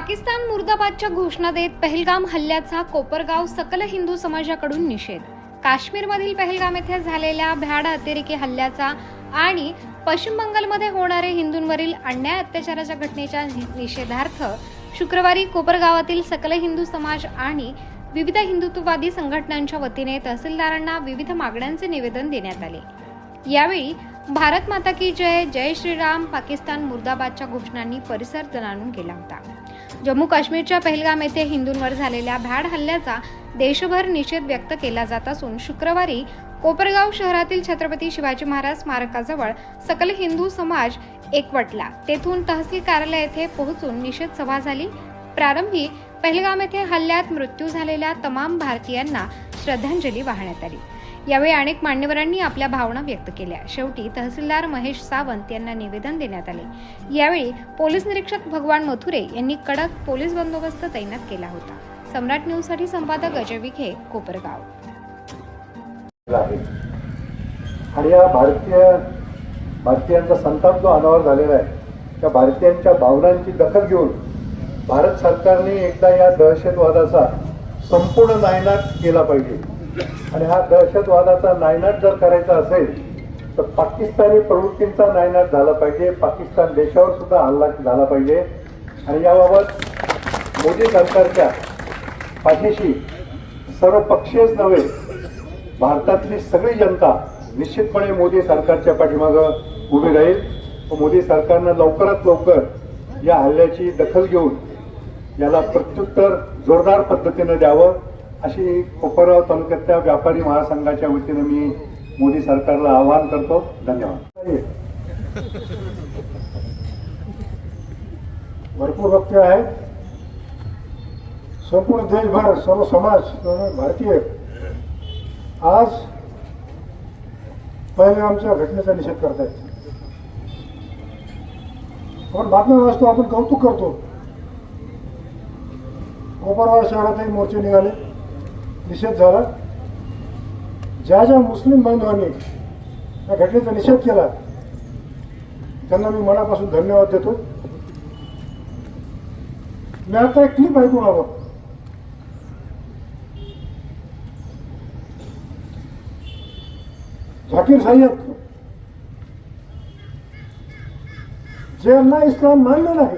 पाकिस्तान मुर्दाबादच्या घोषणा देत पहलगाम हल्ल्याचा कोपरगाव सकल हिंदू समाजाकडून निषेध. काश्मीरमधील पहलगाम येथे झालेल्या भ्याड अतिरेकी हल्ल्याचा आणि पश्चिम बंगालमध्ये होणारे हिंदूंवरील अन्याय अत्याचाराच्या घटनेच्या नि- निषेधार्थ शुक्रवारी कोपरगावातील सकल हिंदू समाज आणि विविध हिंदुत्ववादी संघटनांच्या वतीने तहसीलदारांना विविध मागण्यांचे निवेदन देण्यात आले. यावेळी भारत माता की जय जय श्रीराम पाकिस्तान मुर्दाबादच्या घोषणांनी परिसर दणाणून केला होता. जम्मू काश्मीरच्या पहलगाम येथे हिंदूंवर झालेल्या भ्याड हल्ल्याचा देशभर निषेध व्यक्त केला जात असून शुक्रवारी कोपरगाव शहरातील छत्रपती शिवाजी महाराज स्मारकाजवळ सकल हिंदू समाज एकवटला. तेथून तहसील कार्यालय येथे पोहोचून निषेध सभा झाली. प्रारंभी पहलगाम येथे हल्ल्यात मृत्यू झालेल्या तमाम भारतीयांना श्रद्धांजली वाहण्यात आली. यावेळी अनेक मान्यवरांनी आपल्या भावना व्यक्त केल्या. शेवटी तहसीलदार महेश सावंत यांना निवेदन देण्यात आले. यावेळी पोलीस निरीक्षक भगवान मथुरे यांनी कडक पोलीस बंदोबस्त तैनात केला होता. सम्राट न्यूजसाठी संपादक अजय विखे कोपरगाव. आणि या भारतीय भारतीयांचा संताप जो अनावर झालेला आहे त्या भारतीयांच्या भावनांची दखल घेऊन भारत सरकारने एकदा या दहशतवादाचा संपूर्ण नायनाट केला पाहिजे. आणि हा दहशतवादाचा नायनाट जर करायचा असेल तर पाकिस्तानी प्रवृत्तींचा नायनाट झाला पाहिजे. पाकिस्तान देशावर सुद्धा हल्ला झाला पाहिजे. आणि याबाबत मोदी सरकारच्या पाठीशी सर्व पक्षीयच नव्हे भारतातली सगळी जनता निश्चितपणे मोदी सरकारच्या पाठीमागं उभी राहील. व मोदी सरकारनं लवकरात लवकर या हल्ल्याची दखल घेऊन याला प्रत्युत्तर जोरदार पद्धतीनं द्यावं. अशी कोपरगाव तालुक्यातल्या व्यापारी महासंघाच्या वतीनं मी मोदी सरकारला आवाहन करतो. धन्यवाद. भरपूर वक्ते आहेत संपूर्ण देशभर सर्व समाज भारतीय. आज पहिले आमच्या घटनेचा निषेध करतायत. आपण बातम्या वाचतो आपण कौतुक करतो. कोपरगाव शहरातही मोर्चे निघाले. निषेध झाला. ज्या ज्या मुस्लिम बांधवांनी या घटनेचा निषेध केला त्यांना मी मनापासून धन्यवाद देतो. मी आता एक क्लिप ऐकून आलो झाकीर सय्यद ज्यांना इस्लाम मान्य नाही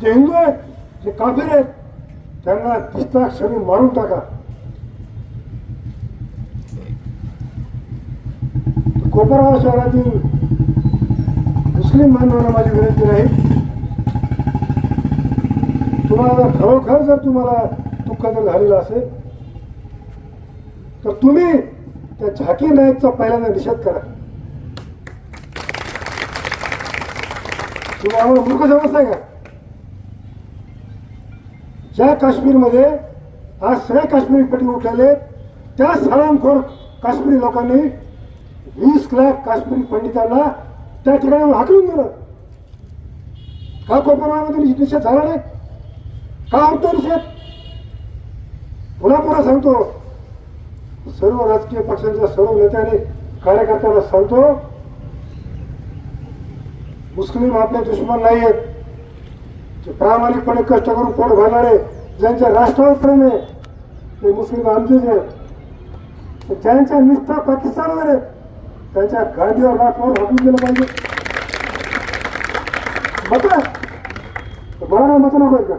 जे हिंदू आहेत जे काफीर आहेत त्यांना दिसता शरीर मारून टाका. कोपरगाव शहरातील मुस्लिम बांधवांना माझी विनंती नाही तुम्हाला जर खरोखर जर तुम्हाला दुःख जर झालेलं असेल तर तुम्ही त्या झाकी नाईकचा पहिल्यांदा निषेध करा. तुम्ही आम्हाला मूर्ख समजताय का? ज्या काश्मीरमध्ये आज सगळे काश्मीरी पेटून उठलेले त्या सलामखोर काश्मीरी लोकांनी वीस लाख काश्मीरी पंडितांना त्या ठिकाणी हाकलून दिलं. का कोपरगावमध्ये निषेध झाला नाही? का होतो निषेध? पुन्हा पुन्हा सांगतो. सर्व राजकीय पक्षांच्या सर्व नेत्याने कार्यकर्त्यांना सांगतो मुस्लिम आपले दुश्मन नाही आहेत प्रामाणिकपणे कष्ट करून पोट घालणारे ज्यांच्या राष्ट्रावर प्रेम आहे ते मुस्लिम आमचेच आहेत ज्यांच्या निष्ठा पाकिस्तानवर आहे. त्यांच्या गांधीवर राष्ट्रावर हटून दिलं पाहिजे. मत मला मत नको का?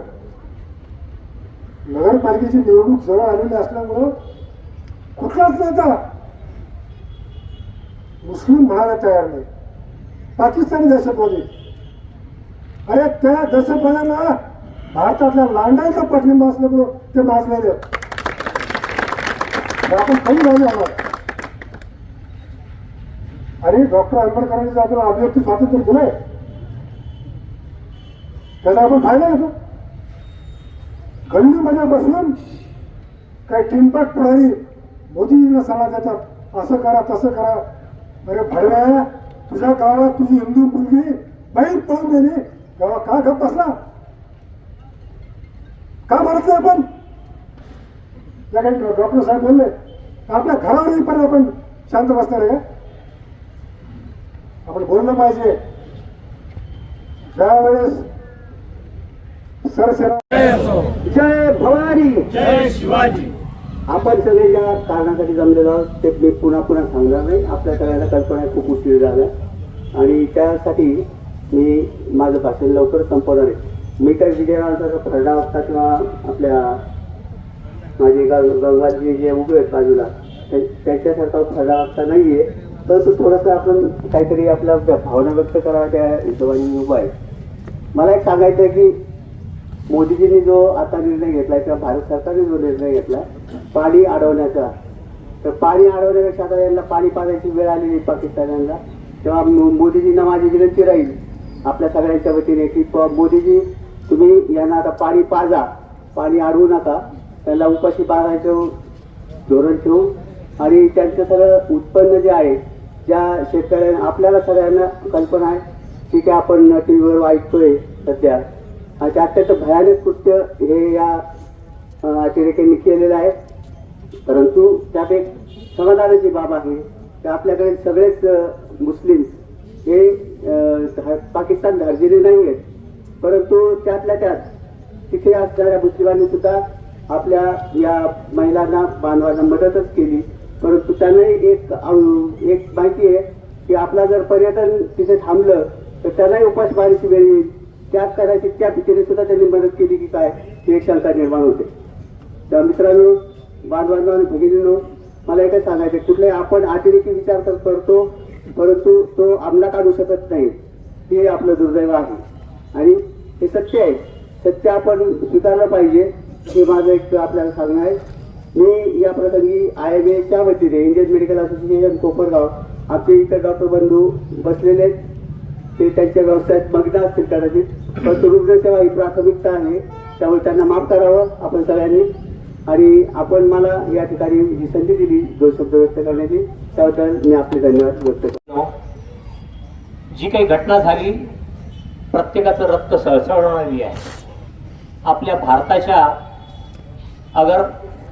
नगरपालिकेची निवडणूक जवळ आलेली असल्यामुळं कुठलाच नेता मुस्लिम म्हणायला तयार नाही. पाकिस्तानी दहशतवादी. अरे त्या दहशतवाद्यांना भारतातल्या लांडायचा पाठिंबा असल्यामुळं ते भाजलेले आपण काही झाले. आम्हाला आणि डॉक्टर आंबेडकरांनी जे आपल्याला अभिव्यक्ती स्वातंत्र्य दिलंय त्याचा आपण फायदा घेतो. गल्लीमध्ये बसून काही टिंपट पुढारी मोदीजींना सल्ला देतात असं करा तसं करा. अरे भडव्या तुझ्या गावात तुझी हिंदू मुलगी बाईक पळून गेली तेव्हा का गप बसला? का म्हणत नाही आपण? त्या काही डॉक्टर साहेब बोलले आपल्या घरावर येईपर्यंत आपण शांत बसणार आहे का? आपण बोललं पाहिजे. ज्या वेळेस सरसरा जय भवानी. जय शिवाजी. आपण सगळे ज्या कारणासाठी जमलेलो आहोत. ते मी पुन्हा पुन्हा सांगणार नाही. आपल्या सगळ्यांना कल्पना खूप उशीर झाला. आणि त्यासाठी मी माझं भाषण लवकर संपवणार आहे. मी काही जो खरडा असता किंवा आपल्या माझे गा गंगाजी जे उभे आहेत बाजूला त्या- त्यांच्यासारखा खरडा असता नाही आहे परंतु थोडंसं आपण काहीतरी आपल्या भावना व्यक्त कराव्या त्या हिशोबाने उभा आहे. मला एक सांगायचं आहे की मोदीजींनी जो आता निर्णय घेतला किंवा भारत सरकारने जो निर्णय घेतला पाणी अडवण्याचा तर पाणी अडवण्यापेक्षा आता यांना पाणी पाजायची वेळ आलेली आहे पाकिस्तानाला तेव्हा मो- मोदीजींना माझी विनंती राहील आपल्या सगळ्यांच्या वतीने की मोदीजी तुम्ही यांना आता पाणी पाजा. पाणी अडवू नका. त्यांना उपाशी बाळगायचं धोरण ठेवू. आणि त्यांचं सगळं उत्पन्न जे आहे ज्या शेतकऱ्यांना आपल्याला सगळ्यांना कल्पना आहे ठीक आहे आपण टी व्हीवर ऐकतोय सध्या. आणि ते अत्यंत भयानक कृत्य हे या अं, अतिरेक्यांनी केलेलं आहे. परंतु त्यात एक समाधानाची बाब आहे की आपल्याकडे सगळेच मुस्लिम्स मुस्लिम हे पाकिस्तान धार्जिणे नाही आहेत परंतु त्यातल्या त्यात तिथे असणाऱ्या मुस्लिमांनी सुद्धा आपल्या या महिलांना बांधवांना मदतच केली. परंतु त्यांनाही एक एक माहिती आहे की आपला जर पर्यटन तिथे थांबलं तर त्यांनाही उपासमारीची वेळ येईल. त्यात करायची त्या भीतीने सुद्धा त्यांनी मदत केली की काय ही एक शंका निर्माण होते. तर मित्रांनो बांधवांना आणि भगिनींनो मला एकच सांगायचं आहे, कुठलाही आपण अतिरेकी विचार तर करतो परंतु तो अंमलात आणू शकत नाही. हे आपलं दुर्दैव आहे. आणि हे सत्य आहे. सत्य आपण स्वीकारलं पाहिजे. हे माझं एक आपल्याला सांगणं आहे. मी या प्रसंगी आय एम एच्या वतीने इंडियन मेडिकल असोसिएशन कोपरगाव आपले इतर डॉक्टर बंधू बसलेले आहेत. ते त्यांच्या व्यवसायात मग्न असतील कदाचित. परंतु रुग्णसेवा ही प्राथमिकता आहे. त्यामुळे त्यांना माफ करावं आपण सगळ्यांनी. आणि आपण मला या ठिकाणी ही संधी दिली दोन शब्द व्यक्त करण्याची त्याबद्दल मी आपले धन्यवाद व्यक्त करतो. जी काही घटना झाली प्रत्येकाचं रक्त सळसळणारी आहे. आपल्या भारताच्या अगर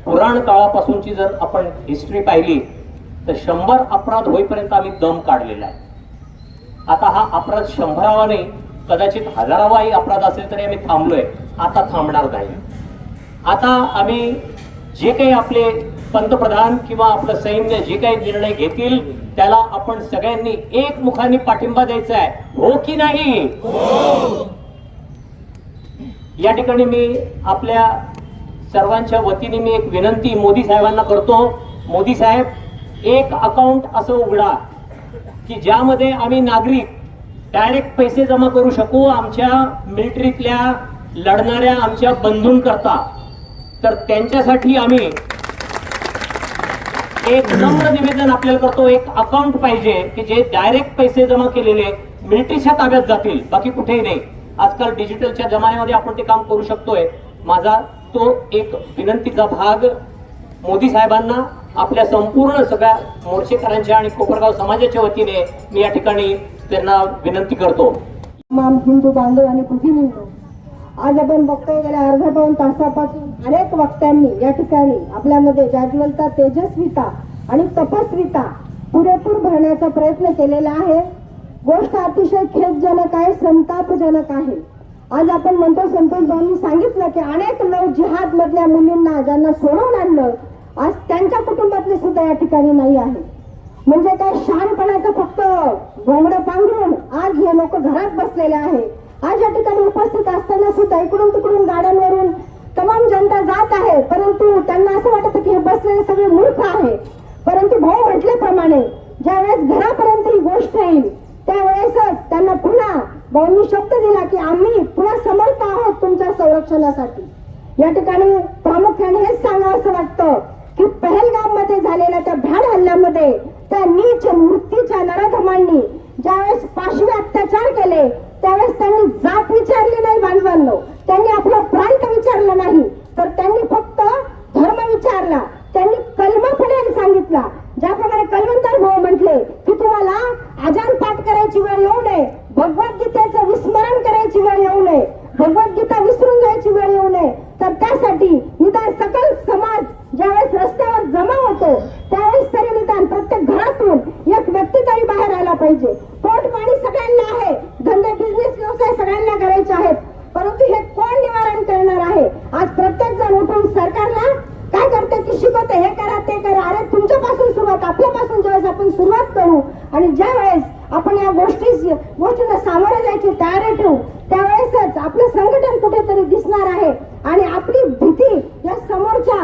पुराण काळापासूनची जर आपण हिस्ट्री पाहिली तर शंभर अपराध होईपर्यंत आम्ही दम काढलेला आहे. आता हा अपराध शंभरावा नाही कदाचित हजारावाही अपराध असेल तरी आम्ही थांबलोय. आता थांबणार नाही. आता आम्ही जे काही आपले पंतप्रधान किंवा आपलं सैन्य जे काही निर्णय घेतील त्याला आपण सगळ्यांनी एकमुखाने पाठिंबा द्यायचा आहे. हो की नाही? या ठिकाणी मी आपल्या सर्वांच्या वतीने मी एक विनंती मोदी साहेबांना करतो. मोदी साहेब एक अकाउंट असं उघडा की ज्यामध्ये आम्ही नागरिक डायरेक्ट पैसे जमा करू शकू आमच्या मिलिटरीतल्या लढणाऱ्या आमच्या बंधूंकरता. तर त्यांच्यासाठी आम्ही एक नम्र निवेदन आपल्याला करतो एक अकाउंट पाहिजे की जे डायरेक्ट पैसे जमा केलेले मिलिटरीच्या ताब्यात जातील बाकी कुठेही नाही. आजकाल डिजिटलच्या जमान्यामध्ये आपण ते काम करू शकतोय. माझा तो एक विनंतीचा भाग मोदी साहेबांना आपल्या संपूर्ण सगळ्या मोर्चेकरांच्या आणि कोपरगाव समाजाच्या वतीने मी या ठिकाणी त्यांना विनंती करतो. हिंदू बांधव आणि भगिनींनो आज आपण बघतोय गेल्या अर्ध्या पाऊन तासापासून अनेक वक्त्यांनी या ठिकाणी आपल्यामध्ये जाज्वलता तेजस्विता आणि तपस्विता पुरेपूर भरण्याचा प्रयत्न केलेला आहे. गोष्ट अतिशय खेदजनक आहे संतापजनक आहे. आज आपण म्हणतो संतोष भाऊंनी सांगितलं की अनेक लोक जिहाद मधल्या मुलींना ज्यांना सोडवून आणलं आज त्यांच्या कुटुंबातले सुद्धा या ठिकाणी नाही आहे. म्हणजे काय शहाणपणाचं फक्त घोंगडं पांघरून आज हे लोक घरात बसलेले आहे. आज या ठिकाणी उपस्थित असताना सुद्धा इकडून तिकडून गाड्यांवरून तमाम जनता जात आहे परंतु त्यांना असं वाटतं की हे बसलेले सगळे मूर्ख आहे. परंतु भाऊ म्हटल्याप्रमाणे ज्यावेळेस घरापर्यंत ही गोष्ट येईल त्यावेळेसच त्यांना पुन्हा भाऊंनी शब्द दिला की आम्ही पुन्हा समर्थ आहोत तुमच्या संरक्षणासाठी. या ठिकाणी प्रामुख्याने हेच सांगावं असं वाटतं की पहलगाममध्ये झालेल्या त्या भ्याड हल्ल्यामध्ये त्या नीच मृत्यूच्या नरधमांनी ज्यावेळेस पाशवी अत्याचार केले त्यावेळेस त्यांनी जात विचारली नाही बांधवांनो. त्यांनी आपला प्रांत विचारला नाही. तर त्यांनी फक्त धर्म विचारला त्यांनी कलमापणे सांगितला ज्याप्रमाणे कलवंतर भाऊ म्हटले की तुम्हाला अजान पाठ करायची वेळ येऊ नये भगवद्गीतेचं विस्मरण करायची वेळ येऊ नये भगवद्गीता विसरून जायची वेळ येऊ नये. तर त्यासाठी निदान सकल समाज ज्यावेळेस रस्त्यावर जमा होतो त्यावेळेस तरी निदान प्रत्येक घरातून एक व्यक्ती तरी बाहेर आला पाहिजे पोट पाणी सगळ्यांना आहे धंदे बिझनेस व्यवसाय सगळ्यांना करायचा आणि ज्या वेळेस आपण या गोष्टी गोष्टीला सामोरे जायची तयारी ठेवू त्यावेळेसच आपलं संघटन कुठेतरी दिसणार आहे. आणि आपली भीती या समोरच्या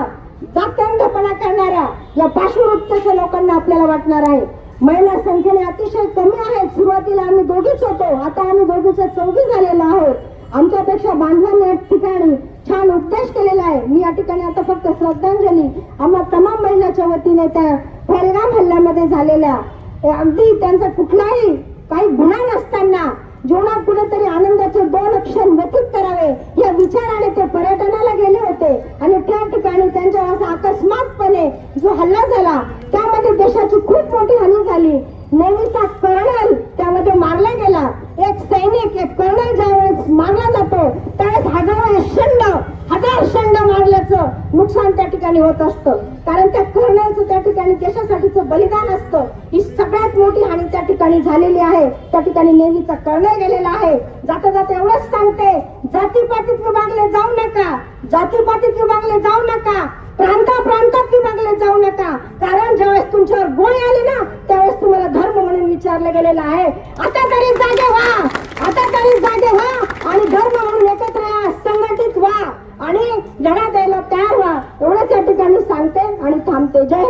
जात्यांधपणा करणाऱ्या या पार्श्ववृत्तीच्या लोकांना आपल्याला वाटणार आहे. महिला संख्येने अतिशय कमी आहेत. सुरुवातीला आम्ही दोघीच होतो. आता आम्ही दोघीच्या चौघी झालेलो आहोत. आमच्यापेक्षा बांधवांनी या ठिकाणी छान उपदेश केलेला आहे. मी या ठिकाणी आता फक्त श्रद्धांजली आम्हा तमाम महिलाच्या वतीने त्या पहलगाम हल्ल्यामध्ये झालेल्या अगदी त्यांचा कुठलाही काही गुन्हा नसताना जीवनात कुठेतरी आनंदाचे दोन क्षण व्यतीत करावे या विचाराने ते पर्यटनाला गेले होते. आणि त्या ठिकाणी त्यांच्यावर असा अकस्मातपणे जो हल्ला झाला त्यामध्ये देशाची खूप मोठी हानी झाली. नेहमीचा कर्नल त्यामध्ये मारला गेला. एक सैनिक एक कर्नल ज्यावेळेस मारला जातो त्यावेळेस हजारो शंड हजार शंड मारल्याचं नुकसान त्या ठिकाणी होत असतं. कारण त्या कर्नलचं त्या ठिकाणी देशासाठीचं बलिदान असतं ही सगळ्यात मोठी हानी त्या ठिकाणी झालेली आहे त्या ठिकाणी नेहमीचा कर्नल गेलेला आहे. जाता जाता एवढंच सांगते जातीपातीत विभागले जाऊ नका जातीपातीत विभागले जाऊ नका प्रांता प्रांतात विभागले जाऊ नका. कारण ज्यावेळेस तुमच्यावर गोळी आली ना त्यावेळेस तुम्हाला धर्म म्हणून विचारलं गेलेलं आहे. आता तरी जागे व्हा आता तरी जागे व्हा आणि धर्म म्हणून एकत्र या संघटित व्हा आणि लढा द्यायला तयार व्हा. एवढंच या ठिकाणी सांगते आणि थांबते. जय